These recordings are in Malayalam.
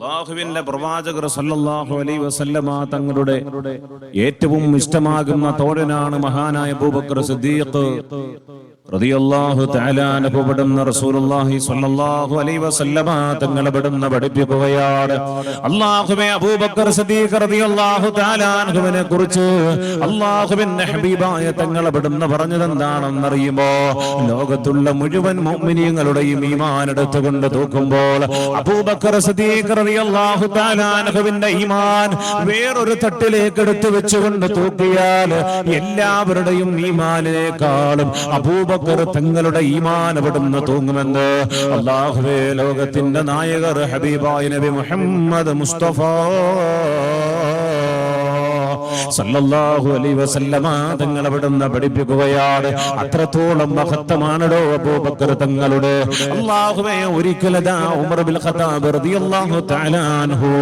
അള്ളാഹുവിന്റെ പ്രവാചകർ സല്ലല്ലാഹു അലൈഹി വസല്ലമ തങ്ങളുടെ ഏറ്റവും ഇഷ്ടമാകുന്ന തോഴനാണ് മഹാനായ അബൂബക്കർ സിദ്ദീഖ്. അൻഹു റസൂലുള്ളാഹി സ്വല്ലല്ലാഹു അലൈഹി വസല്ലമ അല്ലാഹുവേ അബൂബക്കർ ഹബീബായ ലോകത്തുള്ള മുഴുവൻ മുഅ്മിനീങ്ങളുടെയും ഈമാൻ എടുത്തുകൊണ്ട് തൂക്കുമ്പോൾ അബൂബക്കർ ഈമാൻ വേറൊരു തട്ടിലേക്ക് എടുത്തു വെച്ചുകൊണ്ട് തൂക്കിയാൽ എല്ലാവരുടെയും ഈമാനിനേക്കാളും അബൂബക്കർ തങ്ങളുടെ ഈമാൻ അവിടുന്ന് തൂങ്ങുമെന്ന് അള്ളാഹുവേ ലോകത്തിന്റെ നായകർ ഹബീബായ നബി മുഹമ്മദ് മുസ്തഫ. സല്ലല്ലാഹു അലൈഹി വസല്ലമ തങ്ങൾ അവിടുന്ന് പഠിപ്പിക്കുകയാണ്. അത്രത്തോളം മഹത്തമാണല്ലോ അബൂബക്കർ തങ്ങളുടെ. അല്ലാഹുവേ ഒരിക്കലതാ ഉമർ ബിൻ ഖത്താബ് റളിയല്ലാഹു തആല അൻഹു.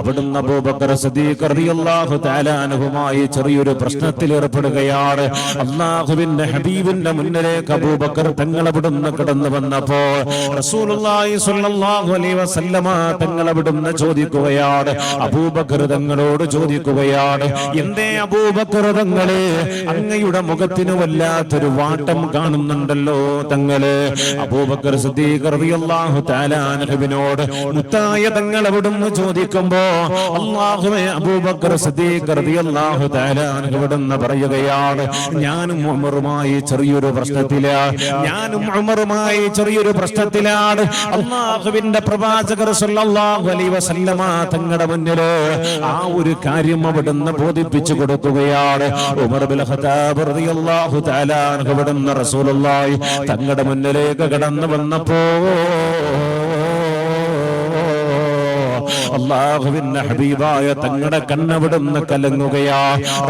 അവിടുന്ന് അബൂബക്കർ സിദ്ദീഖ് റളിയല്ലാഹു തആല അൻഹുമായി ചെറിയൊരു പ്രശ്നത്തിൽ ഏർപ്പെടുകയാണ്. അല്ലാഹുവിന്റെ ഹബീബിന്റെ മുന്നിലേക്ക് അബൂബക്കർ തങ്ങൾ അവിടുന്ന് കടന്നു വന്നപ്പോൾ റസൂലുള്ളാഹി സ്വല്ലല്ലാഹു അലൈഹി വസല്ലമ തങ്ങൾ അവിടുന്ന് ചോദിക്കുകയാണ്. അബൂബക്കർ തങ്ങളോട് ചോദിക്കുകയാണ് എന്തേ അബൂബക്കർ തങ്ങളെ അങ്ങയുടെ മുഖത്തിന് വല്ലാത്തൊരു വാട്ടം കാണുന്നുണ്ടല്ലോ തങ്ങൾ. അബൂബക്കർ സിദ്ദീഖ് റളിയല്ലാഹു തആല അൻഹുവിനോട് മുത്തായ തങ്ങൾ അവിടുന്ന് ചോദിക്കുമ്പോ അല്ലാഹുവേ അബൂബക്കർ സിദ്ദീഖ് താലാനഹുവിടുന്ന് പറയുകയാണ്. ഞാനും ഉമറുമായി ചെറിയൊരു പ്രശ്നത്തിലാ. ഞാനും ഉമറുമായി ചെറിയൊരു പ്രശ്നത്തിലാണ്. അള്ളാഹുവിന്റെ പ്രവാചകർ സല്ലല്ലാഹു അലൈഹി വസല്ലമ തങ്ങളുടെ മുന്നിൽ ആ ഒരു കാര്യം അവിടുന്ന് ബോധിപ്പിച്ചു കൊടുക്കുകയാണ്. തങ്ങളുടെ മുന്നിലേക്ക് കടന്നു വന്നപ്പോ അള്ളാഹുവിന്റെ ഹബീബായ തങ്ങളുടെ കണ്ണവിടുന്ന് കലങ്ങുകയാ.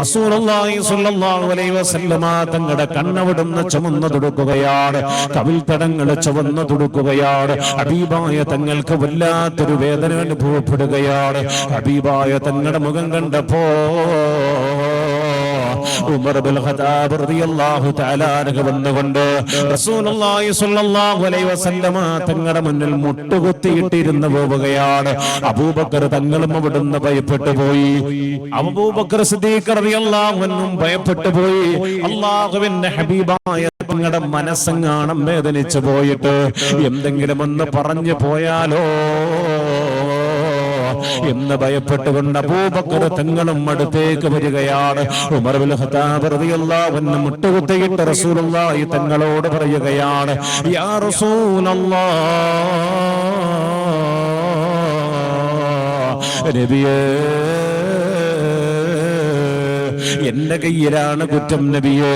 റസൂലുള്ളാഹി സ്വല്ലല്ലാഹു അലൈഹി വസല്ലമ തങ്ങളുടെ കണ്ണവിടുന്ന് ചുമന്നു തുടുക്കുകയാണ്. കവിൽ തടങ്ങൾ ചുവന്നു തുടുക്കുകയാണ്. ഹബീബായ തങ്ങൾക്ക് വല്ലാത്തൊരു വേദന അനുഭവപ്പെടുകയാണ്. ഹബീബായ തങ്ങളുടെ മുഖം കണ്ടപ്പോ ഉമർ ബിൻ ഖത്താബ് റളിയല്ലാഹു തആല അൻഹു വന്നുകൊണ്ട് റസൂലുള്ളാഹി സ്വല്ലല്ലാഹു അലൈഹി വസല്ലമ തങ്ങളുടെ മുന്നിൽ മുട്ടുകുത്തിയിട്ടിരുന്ന് പോവുകയാണ്. അബൂബക്കർ തങ്ങളും അവിടുന്ന് ഭയപ്പെട്ടു പോയി. അബൂബക്കർ സിദ്ദീഖ് റളിയല്ലാഹു അൻഹും ഭയപ്പെട്ടു പോയി. അള്ളാഹുവിന്റെ ഹബീബായ തങ്ങളുടെ മനസ്സങ്ങാണം വേദനിച്ചു പോയിട്ട് എന്തെങ്കിലും ഒന്ന് പറഞ്ഞു പോയാലോ? എന്ന് ഭയപ്പെട്ടുകൊണ്ട് അബൂബക്കർ തങ്ങളും അടുത്തേക്ക് വരികയാണ്. ഉമർ ബിൻ ഖത്താബ് റളിയല്ലാഹു അൻഹു മുട്ടുകുത്തിയിട്ട് റസൂലുള്ളാഹി തങ്ങളോട് പറയുകയാണ് യാ നബിയേ എന്റെ കയ്യിലാണ് കുറ്റം നബിയേ.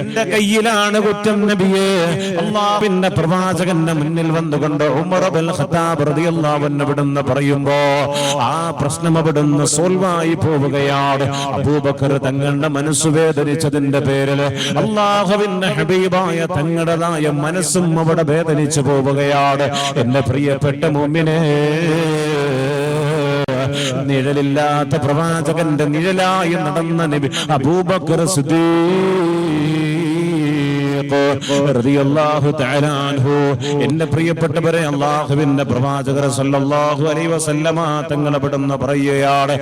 എന്റെ കയ്യിലാണ് കുറ്റം നബിയേ. അള്ളാഹുവിന്റെ പ്രവാചകന്റെ മുന്നിൽ വന്നുകൊണ്ട് ഉമർ ഖത്താബ് റളിയല്ലാഹു അൻഹു പറയുമ്പോ ആ പ്രശ്നം അവിടുന്ന് സോൾവായി പോവുകയാണ്. അബൂബക്കർ തങ്ങളുടെ മനസ്സ് വേദനിച്ചതിന്റെ പേരിൽ അള്ളാഹുവിന്റെ ഹബീബായ തങ്ങളുടേതായ മനസ്സും അവിടെ വേദനിച്ചു പോവുകയാണ്. എന്റെ പ്രിയപ്പെട്ട മുമ്പിനെ നിഴലില്ലാത്ത പ്രവാചകന്റെ നിഴലായി നടന്ന നബി അബൂബക്കർ എന്റെ പ്രിയപ്പെട്ടവരെ അള്ളാഹുവിന്റെ പ്രവാചകർ സല്ലല്ലാഹു അലൈഹി വസല്ലമ തങ്ങളെ പറയുകയാണ്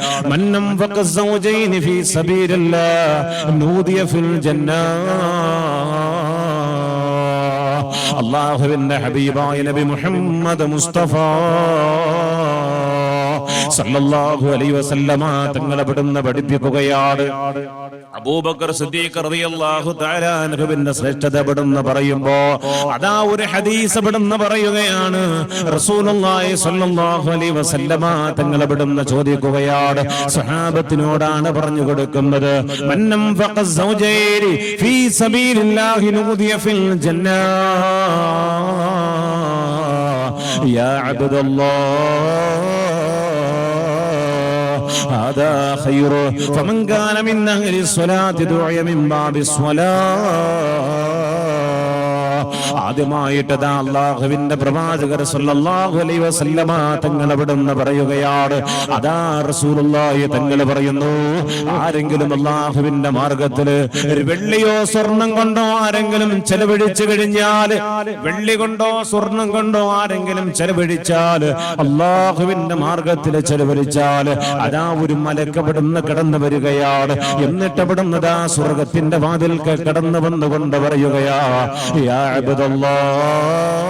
നൂദിയ ഫിൽ ജന്ന. അല്ലാഹുവിന്റെ ഹബീബായ നബി മുഹമ്മദ് മുസ്തഫ. സല്ലല്ലാഹു അലൈഹി വസല്ലമ പഠിപ്പിക്കുകയാണ് അബൂബക്കർ സിദ്ദീഖ് റളിയല്ലാഹു തആല ശ്രേഷ്ഠത പറയുമ്പോ അതാ ഒരു ഹദീസ് വിടുന്ന പറയുകയാണ്. റസൂലുള്ളാഹി സല്ലല്ലാഹു അലൈഹി വസല്ലമ ചോദിക്കുകയാണ് സഹാബത്തിനോടാണ് പറഞ്ഞു കൊടുക്കുന്നത്. സൗജൈരി ഫീ ജന്നാ. യാ അബ്ദുല്ലാഹ് هذا خير. فمن كان من أهل الصلاة دعي من باب الصلاة. ആദ്യമായിട്ട് അള്ളാഹുവിന്റെ പ്രവാചകർ സല്ലല്ലാഹു അലൈഹി വസല്ലമ തങ്ങൾ പറയുകയാണ്. അതാ റസൂലുള്ളാഹി തങ്ങൾ പറയുന്നു ആരെങ്കിലും അള്ളാഹുവിന്റെ മാർഗത്തിൽ ഒരു വെള്ളിയോ സ്വർണം കൊണ്ടോ ആരെങ്കിലും ചെലവഴിച്ചു കഴിഞ്ഞാൽ വെള്ളി കൊണ്ടോ സ്വർണം കൊണ്ടോ ആരെങ്കിലും ചെലവഴിച്ചാൽ അള്ളാഹുവിന്റെ മാർഗത്തിൽ ചെലവഴിച്ചാൽ അതാ ഒരു മലക്കപ്പെടുന്ന കടന്നു വരികയാണ്. എന്നിട്ട് അവിടുന്ന് ദാ സ്വർഗത്തിന്റെ വാതിൽക്ക് കടന്നു വന്നുകൊണ്ട് പറയുകയാ യാ الله.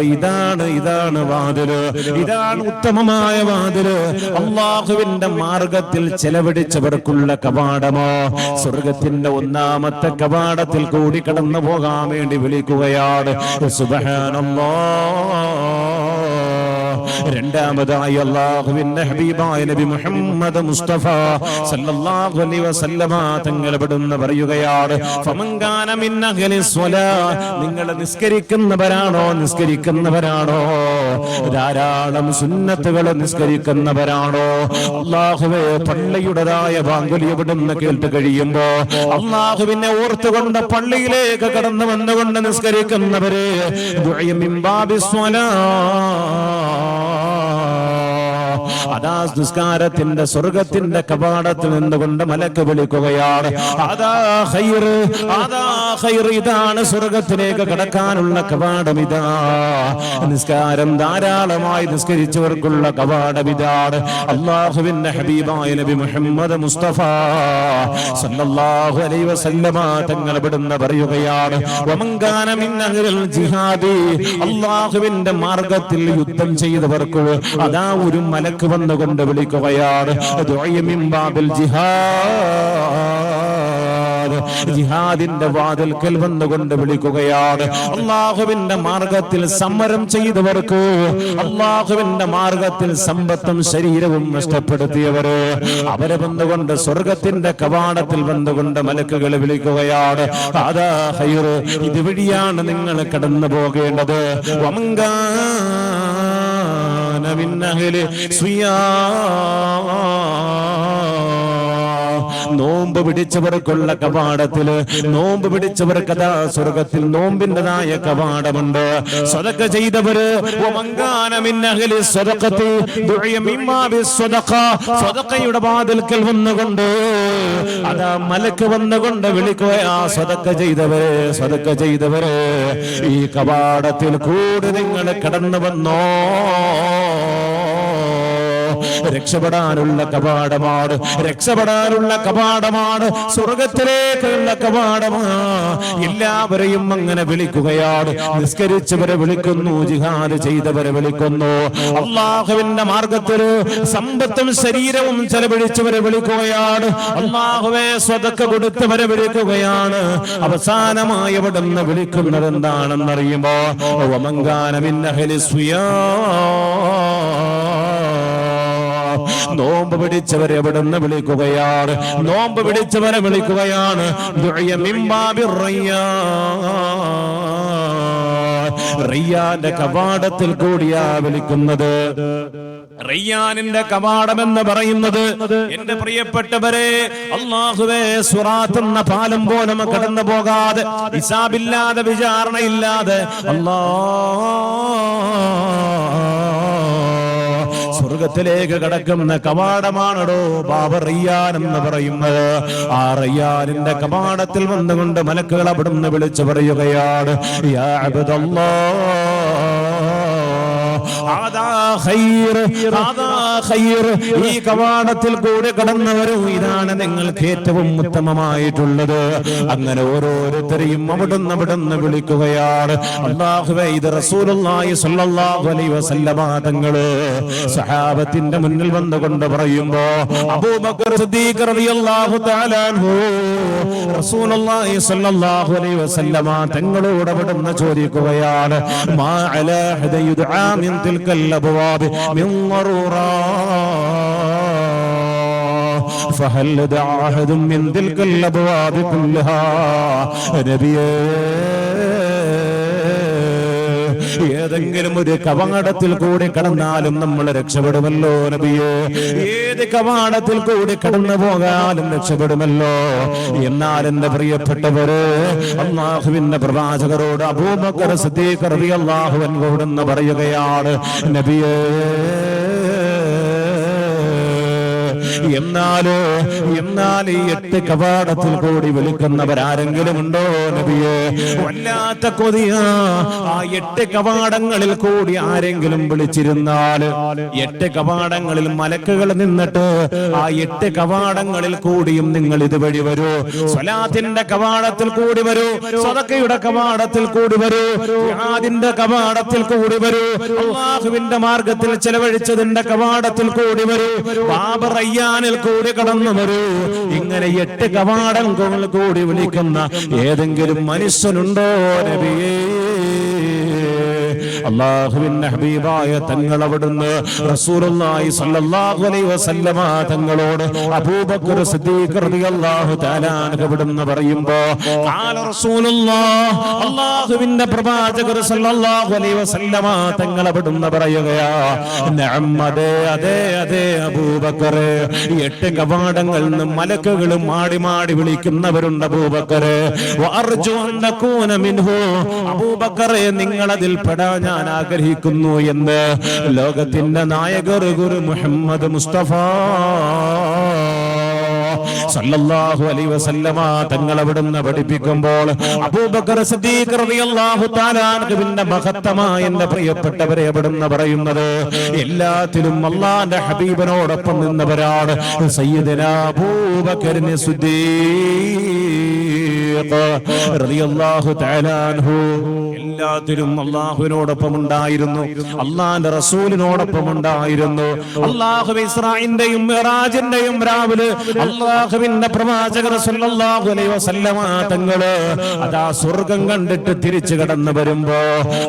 ഇതാണ് ഇതാണ് വാതിൽ. ഇതാണ് ഉത്തമമായ വാതിൽ. അള്ളാഹുവിന്റെ മാർഗത്തിൽ ചെലവഴിച്ചവർക്കുള്ള കവാടമോ? സ്വർഗത്തിന്റെ ഒന്നാമത്തെ കവാടത്തിൽ കൂടി കടന്നു പോകാൻ വേണ്ടി വിളിക്കുകയാണ്. സുബ്ഹാനല്ലാഹ് രണ്ടാമതായി അള്ളാഹുവിന്റെ ഹബീബായ നബി മുഹമ്മദ് മുസ്തഫ സല്ലല്ലാഹു അലൈഹി വസല്ലമ തങ്ങൾ പെടുന്ന പറയുകയാണ് ഫമങ്കാന മിൻ അഹ്ലി സ്വലാ നിങ്ങൾ നിസ്കരിക്കുന്നവരാണോ? നിസ്കരിക്കുന്നവരാണോ? ധാരാളം സുന്നത്തുകൾ നിസ്കരിക്കുന്നവരാണോ? അള്ളാഹുവെ പള്ളിയുടേതായ ബാങ്കുലി എവിടുന്ന് കേട്ട് കഴിയുമ്പോ അള്ളാഹുവിനെ ഓർത്തുകൊണ്ട് പള്ളിയിലേക്ക് കടന്നു വന്നുകൊണ്ട് നിസ്കരിക്കുന്നവര് ദുആ സ്വലാ അതാ നിസ്കാരത്തിന്റെ സ്വർഗത്തിന്റെ കപാടത്തിൽ നിന്നുകൊണ്ട് മലക്ക് വിളിക്കുകയാണ്. അതാ ഖൈർ അതാ ഖൈർ ഇതാണ് സ്വർഗത്തിലേക്ക് കടക്കാനുള്ള കപാടം ഇതാ. നിസ്കാരം ധാരാളമായി നിസ്കരിച്ചവർക്കുള്ള കപാടം ഇതാണ് അള്ളാഹുവിന്റെ ഹബീബായ നബി മുഹമ്മദ് മുസ്തഫ സല്ലല്ലാഹു അലൈഹി വസല്ലമ തങ്ങൾ ഇവിടുന്ന് പറയുകയാണ് വമങ്കാന മിൻ അഹ്ലിൽ ജിഹാദി. അള്ളാഹുവിന്റെ മാർഗത്തിൽ യുദ്ധം ചെയ്തവർക്ക് അതാ ഒരു മലക്ക് വന്നുകൊണ്ട് വിളിക്കുകയാണ്. ജിഹാദിന്റെ വാതിൽക്കൽ വന്നുകൊണ്ട് വിളിക്കുകയാണ്. അള്ളാഹുവിന്റെ മാർഗത്തിൽ സമരം ചെയ്തവർക്ക് അള്ളാഹുവിന്റെ മാർഗത്തിൽ സമ്പത്തും ശരീരവും നഷ്ടപ്പെടുത്തിയവര് അവരെ വന്നുകൊണ്ട് സ്വർഗത്തിന്റെ കവാടത്തിൽ വന്നുകൊണ്ട് മലക്കുകൾ വിളിക്കുകയാണ്. ഇതുവഴിയാണ് നിങ്ങൾ കടന്നു പോകേണ്ടത് വമങ്കാന من أهل സുയാ നോമ്പ് പിടിച്ചവർക്കുള്ള കവാടത്തിൽ നോമ്പ് പിടിച്ചവർക്ക് അതാ സ്വർഗത്തിൽ നോമ്പിന്റെതായ കവാടമുണ്ട്. സ്വതക്ക ചെയ്തവര് സ്വതക്കയുടെ വാതിൽക്കൽ വന്നുകൊണ്ട് അതാ മലക്ക് വന്നുകൊണ്ട് വിളിക്കുകയാ സ്വതക്ക ചെയ്തവര് സ്വതക്ക ചെയ്തവര് ഈ കവാടത്തിൽ കൂടി നിങ്ങൾ കടന്നു വന്നോ? രക്ഷപ്പെടാനുള്ള കപാടമാണ് രക്ഷപ്പെടാനുള്ള കപാടമാണ് സ്വർഗത്തിലേക്കുള്ള കപാടമാണ് എല്ലാവരെയും അങ്ങനെ വിളിക്കുകയാണ്. നിസ്കരിച്ചവരെ വിളിക്കുന്നു ജിഹാദ് ചെയ്തവരെ വിളിക്കുന്നു. അള്ളാഹുവിന്റെ മാർഗത്തിൽ സമ്പത്തും ശരീരവും ചെലവഴിച്ചവരെ വിളിക്കുകയാണ്. അള്ളാഹുവെ സ്വതക്ക കൊടുത്തവരെ വിളിക്കുകയാണ്. അവസാനമായി അവിടുന്ന് വിളിക്കുന്നത് എന്താണെന്നറിയുമ്പോ ഒമങ്കാനമിന്നഹലി സുയാ. നോമ്പ് പിടിച്ചവരെ എവിടുന്ന് വിളിക്കുകയാണ്. നോമ്പ് പിടിച്ചവരെ വിളിക്കുകയാണ്. റിയാന്റെ കവാടത്തിൽ കൂടിയാ വിളിക്കുന്നത്. റയ്യാനിന്റെ കവാടം എന്ന് പറയുന്നത് എന്റെ പ്രിയപ്പെട്ടവരെ അള്ളാഹുവേ സുറാത്ത് എന്ന പാലം പോലും കടന്നു പോകാതെ ഹിസാബില്ലാതെ വിചാരണയില്ലാതെ അല്ലാ സ്വർഗത്തിലേക്ക് കടക്കുന്ന കവാടമാണടോ ബാബ റിയാൻ എന്ന് പറയുന്നത് ആ റയ്യാനിന്റെ കവാടത്തിൽ വന്നുകൊണ്ട് മലക്കുകൾ അവിടുന്ന് വിളിച്ചു പറയുകയാണ് യാ. ഈ കവാടത്തിൽ കൂടെ കടന്നവരും വരൂ ഇതാണ് നിങ്ങൾക്ക് ഏറ്റവും ഉത്തമമായിട്ടുള്ളത്. അങ്ങനെ ഓരോരുത്തരെയും അവിടുന്ന് അവിടുന്ന് വിളിക്കുകയാണ്. അള്ളാഹുവേ ഇത് റസൂലുള്ളാഹി സ്വല്ലല്ലാഹു അലൈഹി വസല്ലമ തങ്ങൾ സഹാബത്തിന്റെ മുന്നിൽ വന്നുകൊണ്ട് പറയുമ്പോ അബൂബക്കർ സിദ്ദീഖ് റളിയല്ലാഹു തആല അൻഹു റസൂലുള്ളാഹി സ്വല്ലല്ലാഹു അലൈഹി വസല്ലമ തങ്ങളോട് അവിടുന്ന് ചോദിക്കുകയാണ് മാ അലാ ഹദ യുദ്ആ മിൻ തിൽക്കൽ كالأبواب من ضرورات فهل لدى عهد من تلك الأبواب كلها نبيه ഏതെങ്കിലും ഒരു കവാടത്തിൽ കൂടി കടന്നാലും നമ്മൾ രക്ഷപ്പെടുമല്ലോ നബിയേ. ഏത് കവാടത്തിൽ കൂടി കടന്നു പോകാനും രക്ഷപ്പെടുമല്ലോ. എന്നാൽ എന്റെ പ്രിയപ്പെട്ടവര് അള്ളാഹുവിന്റെ പ്രവാചകരോട് അബൂബക്കർ സിദ്ദീഖ് റളിയല്ലാഹു അൻഹു പറയുകയാണ് നബിയേ എന്നാലോ? എന്നാൽ ഈ എട്ട് കവാടത്തിൽ കൂടി വിളിക്കുന്നവരാരെങ്കിലും ഉണ്ടോ നബിയെ? വല്ലാത്ത കൊതിയ. ആ എട്ട് കവാടങ്ങളിൽ കൂടി ആരെങ്കിലും വിളിച്ചിരുന്നാൽ എട്ട് കവാടങ്ങളിൽ മലക്കുകൾ നിന്നിട്ട് ആ എട്ട് കവാടങ്ങളിൽ കൂടിയും നിങ്ങൾ ഇതുവഴി വരൂ. സ്വലാത്തിന്റെ കവാടത്തിൽ കൂടി വരൂ. സ്വതക്കയുടെ കവാടത്തിൽ കൂടി വരൂ. ജിഹാദിന്റെ കവാടത്തിൽ കൂടി വരൂ. അള്ളാഹുവിന്റെ മാർഗത്തിൽ ചെലവഴിച്ചതിന്റെ കവാടത്തിൽ കൂടി വരൂ. ബാബ് റയ്യാനിൽ കൂടി കടന്നു വരൂ ഇങ്ങനെ എട്ട് കവാടങ്ങൾ കൂടി വിളിക്കുന്ന ഏതെങ്കിലും മനുഷ്യനുണ്ടോ നബിയേ? അള്ളാഹുവിന്റെ ഹബീബായ തങ്ങൾ അവിടുന്ന് റസൂലുള്ളാഹി സ്വല്ലല്ലാഹു അലൈഹി വസല്ലമ തങ്ങളോട് അബൂബക്കർ സിദ്ദീഖ് റളിയല്ലാഹു തആല അവിടുന്ന് പറയുമ്പോ ഖാല റസൂലുള്ളാഹ് അള്ളാഹുവിന്റെ പ്രവാചകർ സ്വല്ലല്ലാഹു അലൈഹി വസല്ലമ തങ്ങൾ അവിടുന്ന് പറയുകയാ നഅം അതെ അതെ അതെ അബൂബക്കർ. എട്ട് കവാടങ്ങളിൽ നിന്ന് മലക്കുകളും മാടി മാടി വിളിക്കുന്നവരുണ്ട് അബൂബക്കർ. വഅർജു അൻ നകൂന മിൻഹു. അബൂബക്കറെ നിങ്ങൾ അതിൽ പെടാൻ ഞാൻ ആഗ്രഹിക്കുന്നു എന്ന് ലോകത്തിന്റെ നായകർ ഗുരു മുഹമ്മദ് മുസ്തഫ സല്ലല്ലാഹു അലൈഹി വസല്ലമ തങ്ങൾ അവിടുന്ന് പഠിപ്പിക്കുമ്പോൾ അബൂബക്കർ സിദ്ദീഖ് റളിയല്ലാഹു തആല അൻഹുവിന്റെ മഹത്തമായ എന്ന പ്രിയപ്പെട്ടവരെ അവിടുന്ന് പറയുന്നത് എല്ലാത്തിലും അള്ളാന്റെ ഹബീബിനോടൊപ്പം നിന്നവരാണ് സയ്യിദന അബൂബക്കറിനെ സിദ്ദീഖ്. റളിയല്ലാഹു തആല അൻഹു. എല്ലാത്തിലും അള്ളാഹുവിനോടൊപ്പം ഉണ്ടായിരുന്നു അള്ളാന്റെ റസൂലിനോടൊപ്പം ഉണ്ടായിരുന്നു അള്ളാഹു ഇസ്രായിന്റെയും മിറാജിന്റെയും രാവിലെ അള്ളാഹുവിന്റെ പ്രവാചകർ അലൈഹി വസല്ലമ തങ്ങൾ അതാ സ്വർഗം കണ്ടിട്ട് തിരിച്ചു കടന്നു വരുമ്പോ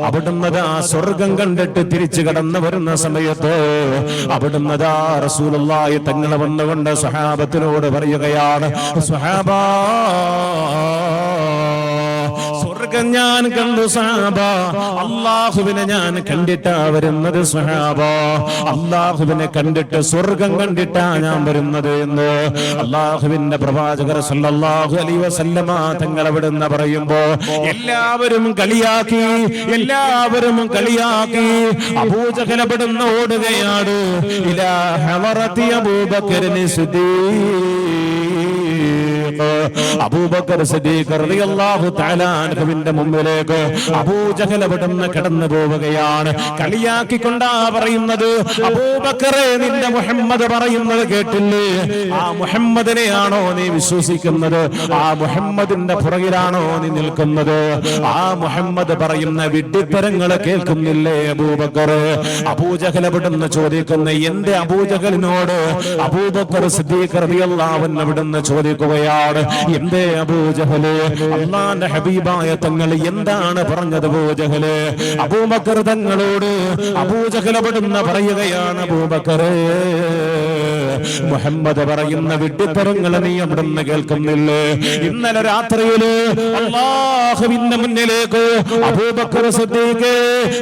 അവിടുന്ന് ആ സ്വർഗം കണ്ടിട്ട് തിരിച്ചു കടന്നു വരുന്ന സമയത്ത് അവിടുന്ന് ദാ റസൂലുള്ളാഹി തങ്ങളെ വന്നുകൊണ്ട് സ്വഹാബത്തിനോട് പറയുകയാണ് സ്വഹാബാ സ്വർഗം ഞാൻ കണ്ടു സഹാബ അള്ളാഹുവിനെ ഞാൻ കണ്ടിട്ടാ വരുന്നത് സഹാബ അള്ളാഹുവിനെ കണ്ടിട്ട് സ്വർഗം കണ്ടിട്ടാ ഞാൻ വരുന്നത് എന്ന് അള്ളാഹുവിന്റെ പ്രവാചകർ സല്ലല്ലാഹു അലൈഹി വസല്ലമ തങ്ങൾ അവിടുന്ന് പറയുമ്പോ എല്ലാവരും കളിയാക്കി എല്ലാവരും കളിയാക്കി അബൂജഹലപ്പെടുന്ന ഓടുകയാണ്. ഇലാ ഹവറത്തി അബൂബക്കർ സിദ്ദീഖ് റളിയല്ലാഹു തആല അൻഹുവിന്റെ മുമ്പിലേക്ക്. അബൂജഹൽ അവിടുന്ന് കടന്നു പോവുകയാണ്. കളിയാക്കിക്കൊണ്ടാ പറയുന്നത്. അബൂബക്കറെ നിന്റെ മുഹമ്മദ് പറയുന്നത് കേട്ടില്ലേ? ആ മുഹമ്മദിനെയാണോ നീ വിശ്വസിക്കുന്നത്? ആ മുഹമ്മദിന്റെ പുറകിലാണോ നീ നിൽക്കുന്നത്? ആ മുഹമ്മദ് പറയുന്ന വിഡ്ഢിത്തരങ്ങൾ കേൾക്കുന്നില്ലേ അബൂബക്കർ? അബൂജഹൽ അവിടുന്ന് ചോദിക്കുന്ന എന്റെ അബൂജഹലിനോട് അബൂബക്കർ സിദ്ദീഖ് റളിയല്ലാഹു അൻഹു അവിടുന്ന് ചോദിക്കുകയാണ് എന്തേ അബൂജഹൽ അള്ളാന്റെ ഹബീബായ തങ്ങൾ എന്താണ് പറഞ്ഞത് അബൂജഹൽ അബൂബക്കർ തങ്ങളോട് അബൂജഹലപ്പെടുന്ന പറയുകയാണ് അബൂബക്കറേ മുഹമ്മദ് പറയുന്ന വിഡ്ഢിത്തരങ്ങൾ നീ അവിടുന്ന് കേൾക്കുന്നില്ലേ. ഇന്നലെ രാത്രിയിൽ അള്ളാഹുവിന്റെ മുന്നിലേക്ക് അബൂബക്കർ സിദ്ദീഖ്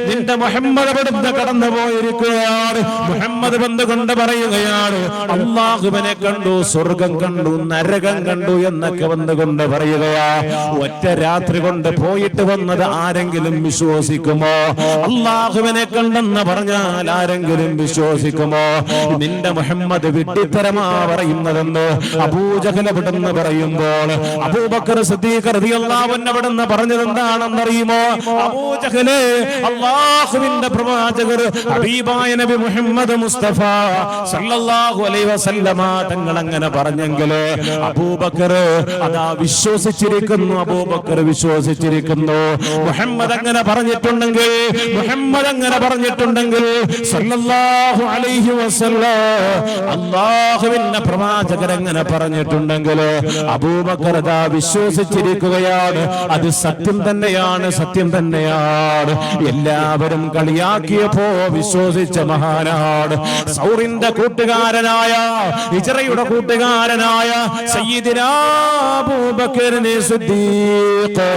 നിന്റെ മുഹമ്മദ് അവിടുന്ന് കടന്നു പോയിരിക്കുകയാണ്. മുഹമ്മദ് ബന്ധുകൊണ്ട് പറയുകയാണ് അള്ളാഹുവിനെ കണ്ടു സ്വർഗം കണ്ടു നരകം കണ്ടു എന്നൊക്കെ വന്നുകൊണ്ട് പറയുകയാ ഒറ്റ രാത്രി കൊണ്ട് പോയിട്ട് വന്നത് ആരെങ്കിലും വിശ്വസിക്കുമോ? അള്ളാഹുവിനെ കണ്ടെന്ന് പറഞ്ഞാൽ ആരെങ്കിലും വിശ്വസിക്കുമോ? നിന്റെ മുഹമ്മദ് വിട്ടിത്തരമാ പറയുന്നതെന്ന് അബൂജഹൽ പറയുമ്പോൾ അബൂബക്കർ സിദ്ദീഖ് എവിടെന്ന് പറഞ്ഞത് എന്താണെന്നറിയുമോ അബൂജഹൽ അള്ളാഹുവിന്റെ പ്രവാചകർ ഹബീബായ നബി മുഹമ്മദ് മുസ്തഫ സല്ലല്ലാഹു അലൈഹി വസല്ലമ തങ്ങൾ അങ്ങനെ പറഞ്ഞെങ്കിൽ അബൂബക്കർ അതാ വിശ്വസിച്ചിരിക്കുന്നു അബൂബക്കർ വിശ്വസിച്ചിരിക്കുന്നു. മുഹമ്മദ് അങ്ങനെ പറഞ്ഞിട്ടുണ്ടെങ്കിൽ മുഹമ്മദ് അങ്ങനെ പറഞ്ഞിട്ടുണ്ടെങ്കിൽ സല്ലല്ലാഹു അലൈഹി വസല്ലം അല്ലാഹുവിന്റെ പ്രവാചകൻ അങ്ങനെ പറഞ്ഞിട്ടുണ്ടെങ്കിൽ അബൂബക്കർ അതാ വിശ്വസിച്ചിരിക്കുകയാണ്. അത് സത്യം തന്നെയാണ് സത്യം തന്നെയാണ്. എല്ലാവരും കളിയാക്കിയപ്പോ വിശ്വസിച്ച മഹാനാണ്. സൗറിന്റെ കൂട്ടുകാരനായ ഇജറയുടെ കൂട്ടുകാരനായ സയ്യിദിനാ അബൂബക്കറിനെ സിദ്ദീഖ്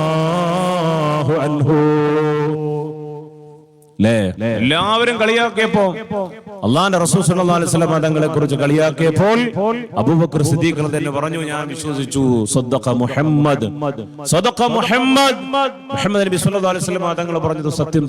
റളിയല്ലാഹു അൻഹു. ല്ലേ? എല്ലാവരും കളിയാക്കിയപ്പോ അള്ളാന്റെ റസൂൽ സല്ലല്ലാഹു അലൈഹി വസല്ലം തങ്ങളെ കുറിച്ച് കളിയാക്കിയപ്പോൾ അബൂബക്കർ സിദ്ദീഖ് തന്നെ പറഞ്ഞു ഞാൻ വിശ്വസിച്ചു. സദ്ദഖ മുഹമ്മദ്. സദഖ മുഹമ്മദ്. മുഹമ്മദ് നബി സല്ലല്ലാഹു അലൈഹി വസല്ലം തങ്ങൾ പറഞ്ഞത് സത്യം